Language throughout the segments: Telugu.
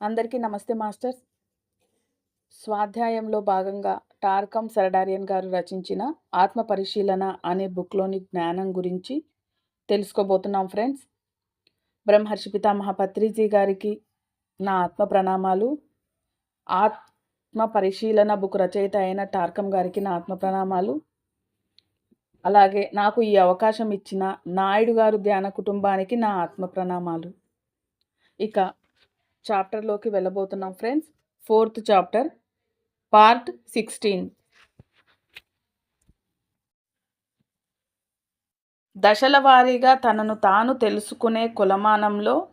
అందరికీ నమస్తే మాస్టర్స్. స్వాధ్యాయంలో భాగంగా టార్కం సరడారియన్ గారు రచించిన ఆత్మ పరిశీలన అనే బుక్లోని జ్ఞానం గురించి తెలుసుకోబోతున్నాం ఫ్రెండ్స్ బ్రహ్మర్షి పితామహ పత్రిజీ గారికి నా ఆత్మ ప్రణామాలు. ఆత్మ పరిశీలన బుక్ రచయిత అయిన టార్కం గారికి నా ఆత్మ ప్రణామాలు. అలాగే నాకు ఈ అవకాశం ఇచ్చిన నాయుడు గారు ధ్యాన కుటుంబానికి నా ఆత్మ ప్రణామాలు. ఇక చాప్టర్లోకి వెళ్ళబోతున్నాం friends. Fourth chapter part sixteen. దశల వారీగా తనను తాను తెలుసుకునే కులమానంలో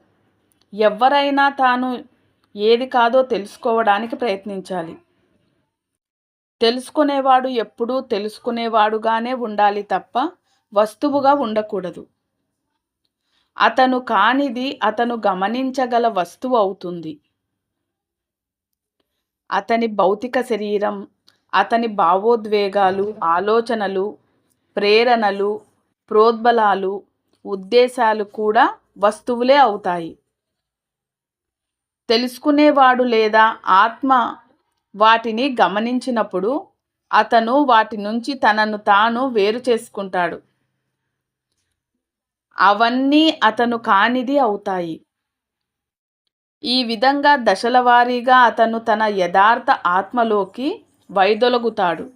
ఎవరైనా తాను ఏది కాదో తెలుసుకోవడానికి ప్రయత్నించాలి. తెలుసుకునేవాడు ఎప్పుడూ తెలుసుకునేవాడుగానే ఉండాలి తప్ప వస్తువుగా ఉండకూడదు. అతను కానిది అతను గమనించగల వస్తువు అవుతుంది. అతని భౌతిక శరీరం అతని భావోద్వేగాలు ఆలోచనలు ప్రేరణలు ప్రోద్బలాలు ఉద్దేశాలు కూడా వస్తువులే అవుతాయి. తెలుసుకునేవాడు లేదా ఆత్మ వాటిని గమనించినప్పుడు అతను వాటి నుంచి తనను తాను వేరు చేసుకుంటాడు. అవన్నీ అతను కానిది అవుతాయి. ఈ విధంగా దశల వారీగా అతను తన యథార్థ ఆత్మలోకి వైదొలగుతాడు.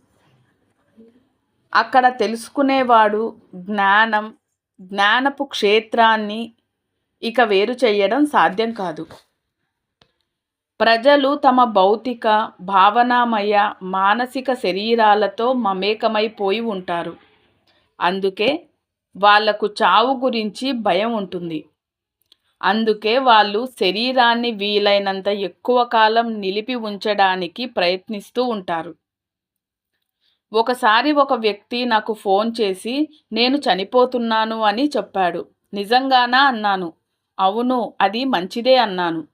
అక్కడ తెలుసుకునేవాడు జ్ఞానం జ్ఞానపు క్షేత్రాన్ని ఇక వేరు చేయడం సాధ్యం కాదు. ప్రజలు తమ భౌతిక భావనామయ మానసిక శరీరాలతో మమేకమైపోయి ఉంటారు. అందుకే వాళ్ళకు చావు గురించి భయం ఉంటుంది. అందుకే వాళ్ళు శరీరాన్ని వీలైనంత ఎక్కువ కాలం నిలిపి ఉంచడానికి ప్రయత్నిస్తూ ఉంటారు. ఒకసారి ఒక వ్యక్తి నాకు ఫోన్ చేసి నేను చనిపోతున్నాను అని చెప్పాడు. నిజంగానా? అన్నాను. అవును అది మంచిదే అన్నాను.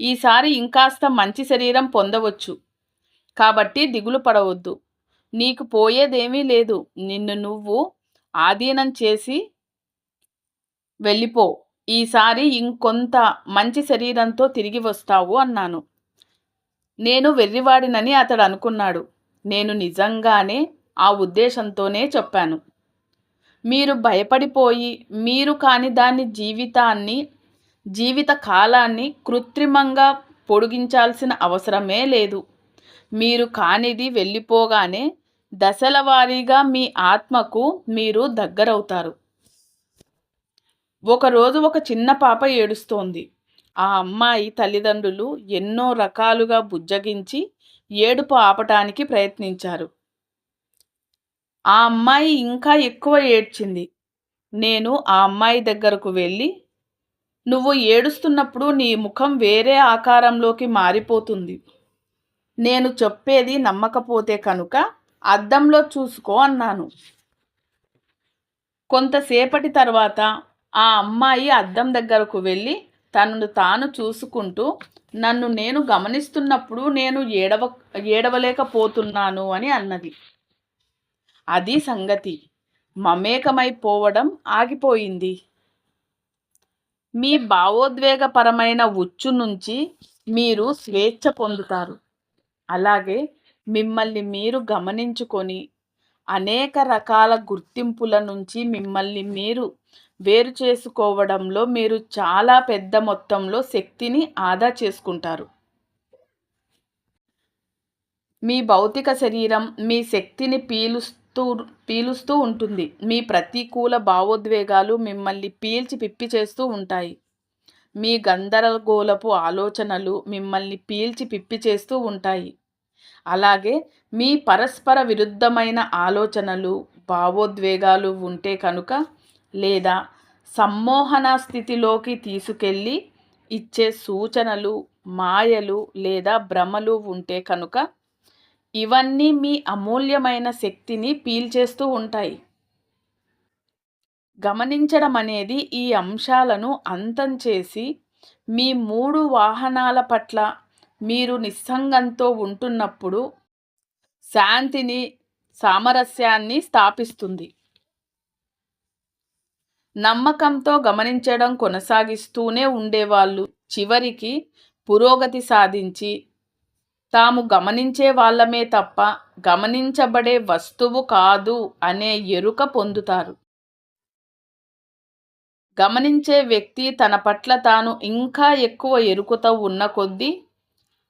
ఈసారి ఇంకాస్త మంచి శరీరం పొందవచ్చు. కాబట్టి దిగులు పడవద్దు. నీకు పోయేదేమీ లేదు. నిన్ను నువ్వు ఆధీనం చేసి వెళ్ళిపో. ఈసారి ఇంకొంత మంచి శరీరంతో తిరిగి వస్తావు అన్నాను. నేను వెర్రివాడినని అతడు అనుకున్నాడు. నేను నిజంగానే ఆ ఉద్దేశంతోనే చెప్పాను. మీరు భయపడిపోయి మీరు కాని దాని జీవితాన్ని జీవిత కాలాన్ని కృత్రిమంగా పొడిగించాల్సిన అవసరమే లేదు. మీరు కానిది వెళ్ళిపోగానే దశల వారీగా మీ ఆత్మకు మీరు దగ్గరవుతారు. ఒకరోజు ఒక చిన్న పాప ఏడుస్తోంది. ఆ అమ్మాయి తల్లిదండ్రులు ఎన్నో రకాలుగా బుజ్జగించి ఏడుపు ఆపటానికి ప్రయత్నించారు. ఆ అమ్మాయి ఇంకా ఎక్కువ ఏడ్చింది. నేను ఆ అమ్మాయి దగ్గరకు వెళ్ళి నువ్వు ఏడుస్తున్నప్పుడు నీ ముఖం వేరే ఆకారంలోకి మారిపోతుంది. నేను చెప్పేది నమ్మకపోతే కనుక అద్దంలో చూసుకో అన్నాను. కొంతసేపటి తర్వాత ఆ అమ్మాయి అద్దం దగ్గరకు వెళ్ళి తనను తాను చూసుకుంటూ నన్ను నేను గమనిస్తున్నప్పుడు నేను ఏడవ ఏడవలేకపోతున్నాను అని అన్నది. అది సంగతి. మమేకమైపోవడం ఆగిపోయింది. మీ భావోద్వేగపరమైన ఉచ్చు నుంచి మీరు స్వేచ్ఛ పొందుతారు. అలాగే మిమ్మల్ని మీరు గమనించుకొని అనేక రకాల గుర్తింపుల నుంచి మిమ్మల్ని మీరు వేరు చేసుకోవడంలో మీరు చాలా పెద్ద మొత్తంలో శక్తిని ఆదా చేసుకుంటారు. మీ భౌతిక శరీరం మీ శక్తిని పీలుస్తూ పీలుస్తూ ఉంటుంది. మీ ప్రతికూల భావోద్వేగాలు మిమ్మల్ని పీల్చి పిప్పి చేస్తూ ఉంటాయి. మీ గందరగోళపు ఆలోచనలు మిమ్మల్ని పీల్చి పిప్పి చేస్తూ ఉంటాయి. అలాగే మీ పరస్పర విరుద్ధమైన ఆలోచనలు భావోద్వేగాలు ఉంటే కనుక లేదా సమ్మోహన స్థితిలోకి తీసుకెళ్ళి ఇచ్చే సూచనలు మాయలు లేదా భ్రమలు ఉంటే కనుక ఇవన్నీ మీ అమూల్యమైన శక్తిని పీల్చేస్తూ ఉంటాయి. గమనించడం అనేది ఈ అంశాలను అంతం చేసి మీ మూడు వాహనాల పట్ల మీరు నిస్సంగంతో ఉంటున్నప్పుడు శాంతిని సామరస్యాన్ని స్థాపిస్తుంది. నమ్మకంతో గమనించడం కొనసాగిస్తూనే ఉండేవాళ్ళు. చివరికి పురోగతి సాధించి తాము గమనించే వాళ్ళమే తప్ప గమనించబడే వస్తువు కాదు అనే ఎరుక పొందుతారు. గమనించే వ్యక్తి తన పట్ల తాను ఇంకా ఎక్కువ ఎరుకుతో ఉన్న కొద్దీ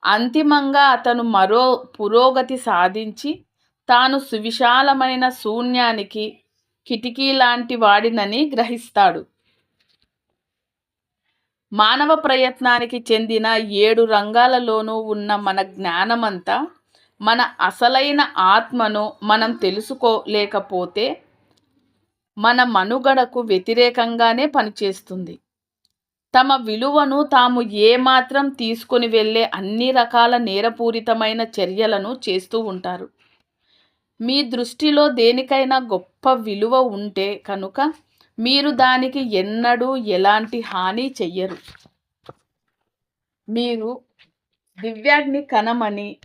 అంతిమంగా అతను మరో పురోగతి సాధించి తాను సువిశాలమైన శూన్యానికి కిటికీ లాంటి వాడినని గ్రహిస్తాడు. మానవ ప్రయత్నానికి చెందిన ఏడు రంగాలలోనూ ఉన్న మన జ్ఞానమంతా మన అసలైన ఆత్మను మనం తెలుసుకోలేకపోతే మన మనుగడకు వ్యతిరేకంగానే పనిచేస్తుంది. తమ విలువను తాము ఏమాత్రం తీసుకొని వెళ్ళే అన్ని రకాల నేరపూరితమైన చర్యలను చేస్తూ ఉంటారు. మీ దృష్టిలో దేనికైనా గొప్ప విలువ ఉంటే కనుక మీరు దానికి ఎన్నడూ ఎలాంటి హాని చెయ్యరు. మీరు దివ్యాగ్ని కణమని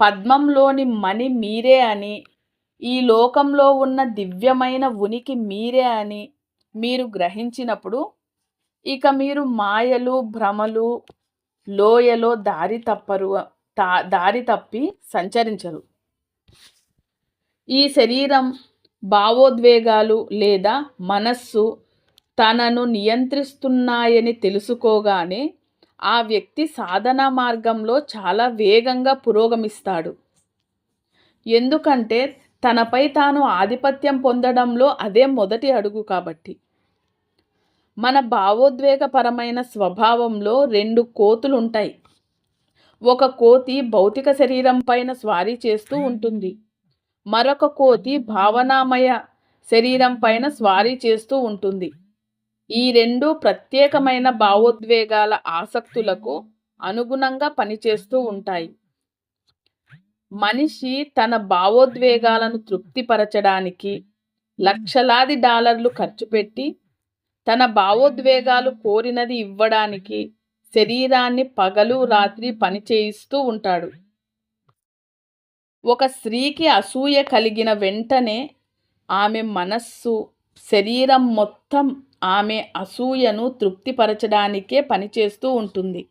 పద్మంలోని మణి మీరే అని ఈ లోకంలో ఉన్న దివ్యమైన ఉనికి మీరే అని మీరు గ్రహించినప్పుడు ఇక మీరు మాయలు భ్రమలు లోయలో దారి తప్పరు దారి తప్పి సంచరించరు. ఈ శరీరం భావోద్వేగాలు లేదా మనస్సు తనను నియంత్రిస్తున్నాయని తెలుసుకోగానే ఆ వ్యక్తి సాధన మార్గంలో చాలా వేగంగా పురోగమిస్తాడు. ఎందుకంటే తనపై తాను ఆధిపత్యం పొందడంలో అదే మొదటి అడుగు కాబట్టి. మన భావోద్వేగపరమైన స్వభావంలో రెండు కోతులు ఉంటాయి ఒక కోతి భౌతిక శరీరం పైన స్వారీ చేస్తూ ఉంటుంది. మరొక కోతి భావనామయ శరీరం పైన స్వారీ చేస్తూ ఉంటుంది. ఈ రెండు ప్రత్యేకమైన భావోద్వేగాల ఆసక్తులకు అనుగుణంగా పనిచేస్తూ ఉంటాయి. మనిషి తన భావోద్వేగాలను తృప్తిపరచడానికి లక్షలాది డాలర్లు ఖర్చు పెట్టి తన భావోద్వేగాలు కోరినది ఇవ్వడానికి శరీరాన్ని పగలు రాత్రి పనిచేయిస్తూ ఉంటాడు. ఒక స్త్రీకి అసూయ కలిగిన వెంటనే ఆమె మనస్సు శరీరం మొత్తం ఆమె అసూయను తృప్తిపరచడానికే పనిచేస్తూ ఉంటుంది.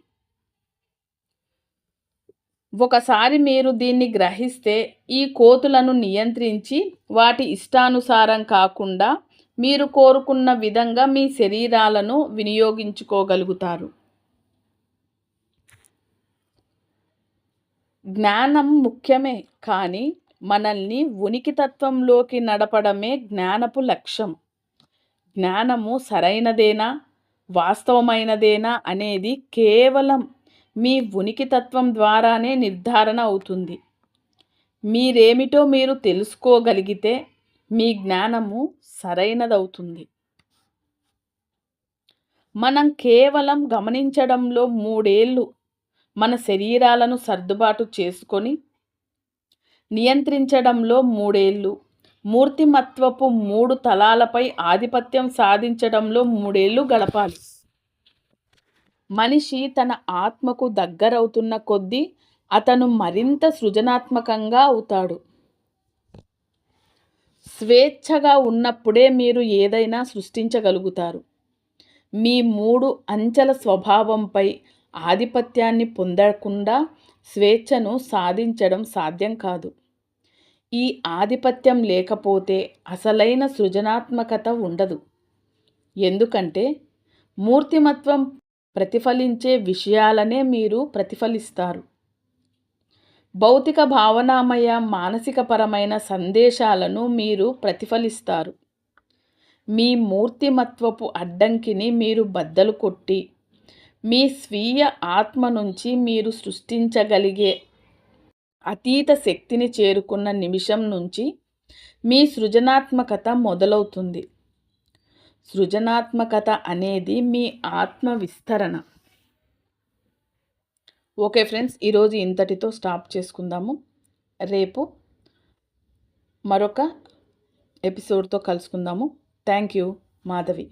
ఒకసారి మీరు దీన్ని గ్రహిస్తే ఈ కోతులను నియంత్రించి వాటి ఇష్టానుసారం కాకుండా మీరు కోరుకున్న విధంగా మీ శరీరాలను వినియోగించుకోగలుగుతారు. జ్ఞానం ముఖ్యమే కానీ మనల్ని ఉనికితత్వంలోకి నడపడమే జ్ఞానపు లక్ష్యం. జ్ఞానము సరైనదేనా వాస్తవమైనదేనా అనేది కేవలం మీ ఉనికితత్వం ద్వారానే నిర్ధారణ అవుతుంది. మీరేమిటో మీరు తెలుసుకోగలిగితే మీ జ్ఞానము సరైనదవుతుంది. మనం కేవలం గమనించడంలో మూడేళ్ళు మన శరీరాలను సర్దుబాటు చేసుకొని నియంత్రించడంలో మూడేళ్ళు మూర్తిమత్వపు మూడు తలాలపై ఆధిపత్యం సాధించడంలో మూడేళ్ళు గడపాలి. మనిషి తన ఆత్మకు దగ్గరవుతున్న కొద్దీ అతను మరింత సృజనాత్మకంగా అవుతాడు. స్వేచ్ఛగా ఉన్నప్పుడే మీరు ఏదైనా సృష్టించగలుగుతారు. మీ మూడు అంచెల స్వభావంపై ఆధిపత్యాన్ని పొందకుండా స్వేచ్ఛను సాధించడం సాధ్యం కాదు. ఈ ఆధిపత్యం లేకపోతే అసలైన సృజనాత్మకత ఉండదు. ఎందుకంటే మూర్తిమత్వం ప్రతిఫలించే విషయాలనే మీరు ప్రతిఫలిస్తారు. భౌతిక భావనామయ మానసికపరమైన సందేశాలను మీరు ప్రతిఫలిస్తారు. మీ మూర్తిమత్వపు అడ్డంకిని మీరు బద్దలు కొట్టి మీ స్వీయ ఆత్మ నుంచి మీరు సృష్టించగలిగే అతీత శక్తిని చేరుకున్న నిమిషం నుంచి మీ సృజనాత్మకత మొదలవుతుంది. సృజనాత్మకత అనేది మీ ఆత్మ విస్తరణ. ఓకే ఫ్రెండ్స్ ఈరోజు ఇంతటితో స్టాప్ చేసుకుందాము. రేపు మరొక ఎపిసోడ్తో కలుసుకుందాము. Thank you Madhavi.